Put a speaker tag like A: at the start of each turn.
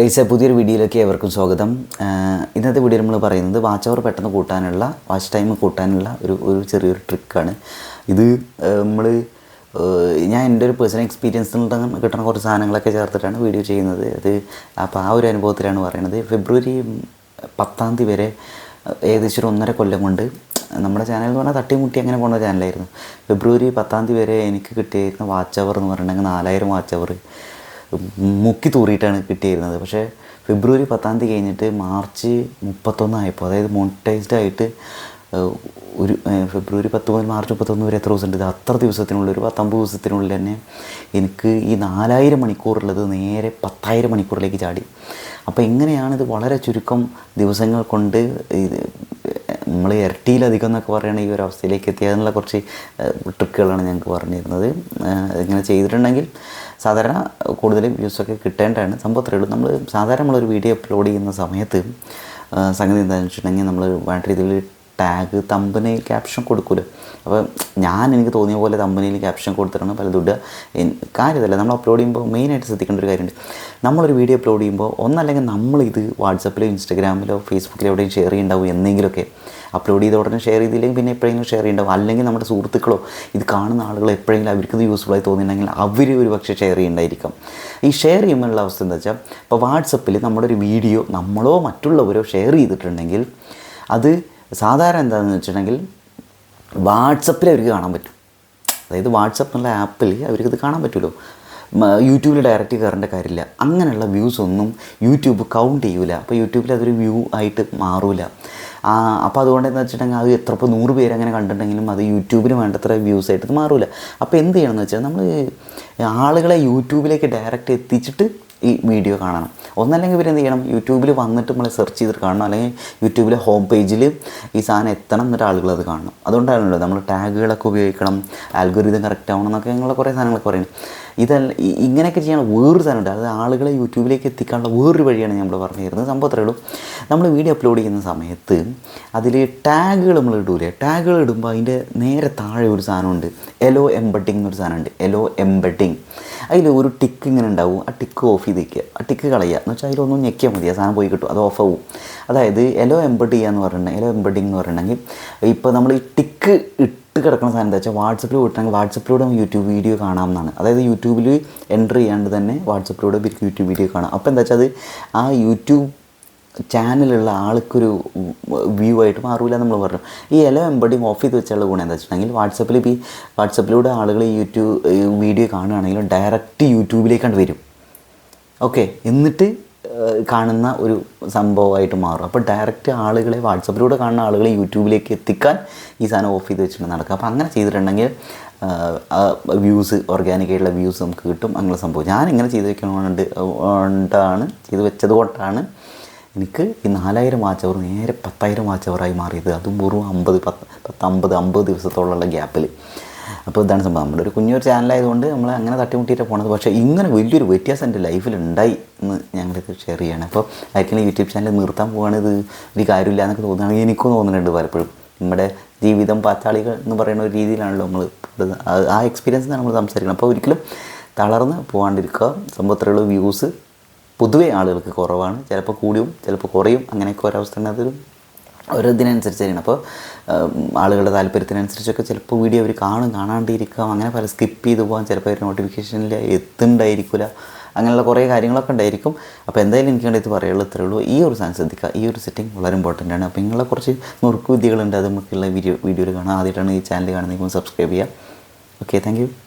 A: Guys പുതിയൊരു വീഡിയോയിലേക്ക് ഏവർക്കും സ്വാഗതം. ഇന്നത്തെ വീഡിയോ നമ്മൾ പറയുന്നത് വാച്ച് അവർ പെട്ടെന്ന് കൂട്ടാനുള്ള വാച്ച് ടൈം കൂട്ടാനുള്ള ഒരു ഒരു ചെറിയൊരു ട്രിക്കാണ് ഇത് നമ്മൾ ഞാൻ എന്റെ ഒരു പേഴ്സണൽ എക്സ്പീരിയൻസിൽ നിന്ന് കിട്ടുന്ന കുറച്ച് സാധനങ്ങളൊക്കെ ചേർത്തിട്ടാണ് വീഡിയോ ചെയ്യുന്നത്. അത് അപ്പോൾ ആ ഒരു അനുഭവത്തിലാണ് പറയുന്നത്. ഫെബ്രുവരി പത്താം തീയതി വരെ ഏകദേശം ഒരു ഒന്നര കൊല്ലം കൊണ്ട് നമ്മുടെ ചാനൽ എന്ന് പറഞ്ഞാൽ തട്ടിമുട്ടി അങ്ങനെ പോകുന്ന ചാനലായിരുന്നു ഫെബ്രുവരി പത്താം തീയതി വരെ എനിക്ക് കിട്ടിയിരുന്ന വാച്ച് അവർ എന്ന് പറഞ്ഞിട്ടുണ്ടെങ്കിൽ നാലായിരം വാച്ച് അവർ മുക്കി തൂറിയിട്ടാണ് കിട്ടിയിരുന്നത്. പക്ഷേ ഫെബ്രുവരി പത്താം തീയതി കഴിഞ്ഞിട്ട് മാർച്ച് മുപ്പത്തൊന്നായപ്പോൾ അതായത് മോണിറ്റൈസ്ഡ് ആയിട്ട് ഒരു ഫെബ്രുവരി പത്ത് മുതൽ മാർച്ച് മുപ്പത്തൊന്ന് വരെ എത്ര ദിവസമുണ്ട്? ഇത് അത്ര ദിവസത്തിനുള്ളിൽ ഒരു പത്തൊമ്പത് ദിവസത്തിനുള്ളിൽ തന്നെ എനിക്ക് ഈ നാലായിരം മണിക്കൂറുള്ളത് നേരെ പത്തായിരം മണിക്കൂറിലേക്ക് ചാടി. അപ്പോൾ എങ്ങനെയാണ് ഇത് വളരെ ചുരുക്കം ദിവസങ്ങൾ കൊണ്ട് നമ്മൾ ഇരട്ടിയിലധികം എന്നൊക്കെ പറയുന്ന ഈ ഒരു അവസ്ഥയിലേക്ക് എത്തിയതിനുള്ള കുറച്ച് ട്രിക്കുകളാണ് ഞങ്ങൾക്ക് പറഞ്ഞിരുന്നത്. ഇങ്ങനെ ചെയ്തിട്ടുണ്ടെങ്കിൽ സാധാരണ കൂടുതൽ വ്യൂസൊക്കെ കിട്ടേണ്ടതാണ്. സംഭവം നമ്മൾ സാധാരണ നമ്മളൊരു വീഡിയോ അപ്ലോഡ് ചെയ്യുന്ന സമയത്ത് സംഗതി എന്താണെന്ന് വെച്ചിട്ടുണ്ടെങ്കിൽ നമ്മൾ വേണ്ട രീതിയിൽ ടാഗ് തമ്പനയിൽ ക്യാപ്ഷൻ കൊടുക്കുമല്ലോ അപ്പോൾ ഞാൻ എനിക്ക് തോന്നിയ പോലെ തമ്പനയിൽ ക്യാപ്ഷൻ കൊടുത്തിട്ടാണ് പലതും ഇടുക. കാര്യമല്ല നമ്മൾ അപ്ലോഡ് ചെയ്യുമ്പോൾ മെയിനായിട്ട് ശ്രദ്ധിക്കേണ്ട ഒരു കാര്യമുണ്ട്. നമ്മളൊരു വീഡിയോ അപ്ലോഡ് ചെയ്യുമ്പോൾ ഒന്നല്ലെങ്കിൽ നമ്മളിത് വാട്സപ്പിലോ ഇൻസ്റ്റാഗ്രാമിലോ ഫേസ്ബുക്കിലോ എവിടെയും ഷെയർ ചെയ്യുണ്ടാവും എന്തെങ്കിലുമൊക്കെ അപ്ലോഡ് ചെയ്ത ഉടനെ ഷെയർ ചെയ്തില്ലെങ്കിൽ പിന്നെ എപ്പോഴെങ്കിലും ഷെയർ ചെയ്യുന്നുണ്ടാവും അല്ലെങ്കിൽ നമ്മുടെ സുഹൃത്തുക്കളോ ഇത് കാണുന്ന ആളുകൾ എപ്പോഴെങ്കിലും അവർക്ക് ഇത് യൂസ്ഫുൾ ആയി തോന്നിയിട്ടുണ്ടെങ്കിൽ അവർ ഒരു പക്ഷേ ഷെയർ ചെയ്യേണ്ടായിരിക്കും. ഈ ഷെയർ ചെയ്യുമ്പോഴുള്ള അവസ്ഥ എന്താ വെച്ചാൽ ഇപ്പോൾ വാട്സപ്പിൽ നമ്മുടെ ഒരു വീഡിയോ നമ്മളോ മറ്റുള്ളവരോ ഷെയർ ചെയ്തിട്ടുണ്ടെങ്കിൽ അത് സാധാരണ എന്താണെന്ന് വെച്ചിട്ടുണ്ടെങ്കിൽ വാട്സപ്പിൽ അവർക്ക് കാണാൻ പറ്റും. അതായത് വാട്സപ്പ് എന്നുള്ള ആപ്പിൽ അവർക്ക് ഇത് കാണാൻ പറ്റുമല്ലോ. യൂട്യൂബിൽ ഡയറക്റ്റ് കയറേണ്ട കാര്യമില്ല. അങ്ങനെയുള്ള വ്യൂസ് ഒന്നും യൂട്യൂബ് കൗണ്ട് ചെയ്യൂല. അപ്പോൾ യൂട്യൂബിൽ അതൊരു വ്യൂ ആയിട്ട് മാറൂല. അപ്പോൾ അതുകൊണ്ട് എന്ന് വെച്ചിട്ടുണ്ടെങ്കിൽ അത് എത്ര ഇപ്പോൾ നൂറ് പേര് അങ്ങനെ കണ്ടിട്ടുണ്ടെങ്കിലും അത് യൂട്യൂബിന് വേണ്ടത്ര വ്യൂസ് ആയിട്ട് മാറൂല. അപ്പോൾ എന്ത് ചെയ്യണമെന്ന് വെച്ചാൽ നമ്മൾ ആളുകളെ യൂട്യൂബിലേക്ക് ഡയറക്റ്റ് എത്തിച്ചിട്ട് ഈ വീഡിയോ കാണണം. ഒന്നല്ലെങ്കിൽ ഇവരെന്ത് ചെയ്യണം യൂട്യൂബിൽ വന്നിട്ട് നമ്മൾ സെർച്ച് ചെയ്തിട്ട് കാണണം. അല്ലെങ്കിൽ യൂട്യൂബിലെ ഹോം പേജിൽ ഈ സാധനം എത്തണം എന്നിട്ട് ആളുകൾ അത് കാണണം. അതുകൊണ്ടാണല്ലോ നമ്മൾ ടാഗുകളൊക്കെ ഉപയോഗിക്കണം. ആൽഗോരിതം കറക്റ്റ് ആവണം എന്നൊക്കെ ഞങ്ങൾ കുറേ സാധനങ്ങളൊക്കെ പറയുന്നത്. ഇതല്ല ഇങ്ങനെയൊക്കെ ചെയ്യാൻ വേറൊരു സാധനമുണ്ട് അത് ആളുകളെ യൂട്യൂബിലേക്ക് എത്തിക്കാനുള്ള വേറൊരു വഴിയാണ് നമ്മൾ പറഞ്ഞു തരുന്നത് സംഭവം അത്രയേ ഉള്ളൂ. നമ്മൾ വീഡിയോ അപ്ലോഡ് ചെയ്യുന്ന സമയത്ത് അതിൽ ടാഗുകൾ നമ്മൾ ഇടൂലേ? ടാഗുകൾ ഇടുമ്പോൾ അതിന്റെ നേരെ താഴെ ഒരു സാധനമുണ്ട്. എലോ എംബഡിങ് എന്നൊരു സാധനമുണ്ട്. എലോ എംബഡിങ് അതിൽ ഒരു ടിക്ക് ഇങ്ങനെ ഉണ്ടാവും. ആ ടിക്ക് ഓഫ് ചെയ്ത് വയ്ക്കുക ആ ടിക്ക് കളയുക. എന്ന് വെച്ചാൽ അതിലൊന്നും ഞെക്കിയാൽ മതി. ആ സാധനം പോയി കിട്ടും. അത് ഓഫ് ആവും. അതായത് എലോ എംബഡ് ചെയ്യുക എന്ന് പറഞ്ഞിട്ടുണ്ടെങ്കിൽ എലോ എംബഡിങ് എന്ന് പറഞ്ഞിട്ടുണ്ടെങ്കിൽ ഇപ്പോൾ നമ്മൾ ഈ ടിക്ക് ഇട്ട് കിടക്കുന്ന സാധനം എന്താ വെച്ചാൽ വാട്സപ്പിൽ വിട്ടാണെങ്കിൽ വാട്സപ്പിലൂടെ യൂട്യൂബ് വീഡിയോ കാണാമെന്നാണ് അതായത് യൂട്യൂബിൽ എന്റർ ചെയ്യാണ്ട് തന്നെ വാട്സപ്പിലൂടെ യൂട്യൂബ് വീഡിയോ കാണാം. അപ്പോൾ എന്താ വെച്ചാൽ അത് ആ യൂട്യൂബ് ചാനലുള്ള ആൾക്കൊരു വ്യൂ ആയിട്ട് മാറില്ല നമ്മൾ പറഞ്ഞു. ഈ എല്ലാ എംബഡിങ് ഓഫ് ചെയ്ത് വെച്ചുള്ള ഗുണം എന്താ വെച്ചിട്ടുണ്ടെങ്കിൽ വാട്സപ്പിൽ ഇപ്പോൾ ഈ വാട്സപ്പിലൂടെ ആളുകൾ യൂട്യൂബ് വീഡിയോ കാണുകയാണെങ്കിൽ ഡയറക്റ്റ് യൂട്യൂബിലേക്കാണ്ട് വരും. ഓക്കെ എന്നിട്ട് കാണുന്ന ഒരു സംഭവമായിട്ട് മാറും. അപ്പോൾ ഡയറക്റ്റ് ആളുകളെ വാട്സപ്പിലൂടെ കാണുന്ന ആളുകളെ യൂട്യൂബിലേക്ക് എത്തിക്കാൻ ഈ സാധനം ഓഫ് ചെയ്ത് വെച്ചിട്ട് നടക്കുക അപ്പോൾ അങ്ങനെ ചെയ്തിട്ടുണ്ടെങ്കിൽ വ്യൂസ് ഓർഗാനിക്കായിട്ടുള്ള വ്യൂസ് നമുക്ക് കിട്ടും. അങ്ങനെ സംഭവം ഞാൻ ഇങ്ങനെ ചെയ്ത് വെക്കണോണ്ട് കൊണ്ടാണ് ചെയ്ത് വെച്ചത് കൊണ്ടാണ് എനിക്ക് ഈ നാലായിരം വാച്ച് അവർ നേരെ പത്തായിരം വാച്ച് അവറായി മാറിയത്. അതും വെറും അമ്പത് പത്ത് പത്ത് അമ്പത് അമ്പത് ദിവസത്തോളമുള്ള ഗ്യാപ്പിൽ അപ്പോൾ ഇതാണ് സംഭവം. നമ്മുടെ ഒരു കുഞ്ഞൊരു ചാനലായതുകൊണ്ട് നമ്മൾ അങ്ങനെ തട്ടിമുട്ടിയിട്ടാണ് പോണത്. പക്ഷേ ഇങ്ങനെ വലിയൊരു വ്യത്യാസം എന്റെ ലൈഫിൽ ഉണ്ടായി എന്ന് ഞങ്ങളിത് ഷെയർ ചെയ്യണം. അപ്പോൾ ആയിരിക്കും യൂട്യൂബ് ചാനൽ നിർത്താൻ പോവാണ് ഇത് ഒരു കാര്യമില്ല എന്നൊക്കെ തോന്നുകയാണെങ്കിൽ എനിക്കും തോന്നുന്നുണ്ട് പലപ്പോഴും. നമ്മുടെ ജീവിതം പാത്താളികൾ എന്ന് പറയുന്ന ഒരു രീതിയിലാണല്ലോ നമ്മൾ ആ എക്സ്പീരിയൻസ് നമ്മൾ സംസാരിക്കണം അപ്പോൾ ഒരിക്കലും തളർന്ന് പോകാണ്ടിരിക്കുക സംഭവത്തിലുള്ള വ്യൂസ് പൊതുവേ ആളുകൾക്ക് കുറവാണ്. ചിലപ്പോൾ കൂടിയും ചിലപ്പോൾ കുറയും. അങ്ങനെയൊക്കെ ഒരവസ്ഥ അതൊരു ഓരോ ഇതിനനുസരിച്ച് തന്നെയാണ് അപ്പോൾ ആളുകളുടെ താല്പര്യത്തിനനുസരിച്ചൊക്കെ ചിലപ്പോൾ വീഡിയോ അവർ കാണും കാണാണ്ടിരിക്കാം. അങ്ങനെ പല സ്കിപ്പ് ചെയ്ത് പോകാൻ ചിലപ്പോൾ അവർ നോട്ടിഫിക്കേഷനിൽ എത്തുണ്ടായിരിക്കില്ല അങ്ങനെയുള്ള കുറേ കാര്യങ്ങളൊക്കെ ഉണ്ടായിരിക്കും. അപ്പോൾ എന്തായാലും എനിക്ക് വേണ്ടി ഇത് പറയുള്ളൂ ഇത്രേ ഉള്ളൂ. ഈ ഒരു സാധനം ശ്രദ്ധിക്കുക. ഈ ഒരു സെറ്റിംഗ് വളരെ ഇമ്പോർട്ടന്റ് ആണ്. അപ്പോൾ നിങ്ങളെ കുറച്ച് നുറുക്കു വിദ്യകളുണ്ട്. അത് നമുക്കുള്ള വീഡിയോ വീഡിയോയിൽ കാണാം. ആദ്യമായിട്ടാണ് ഈ ചാനൽ കാണുന്നതെങ്കിൽ സബ്സ്ക്രൈബ് ചെയ്യുക. Okay thank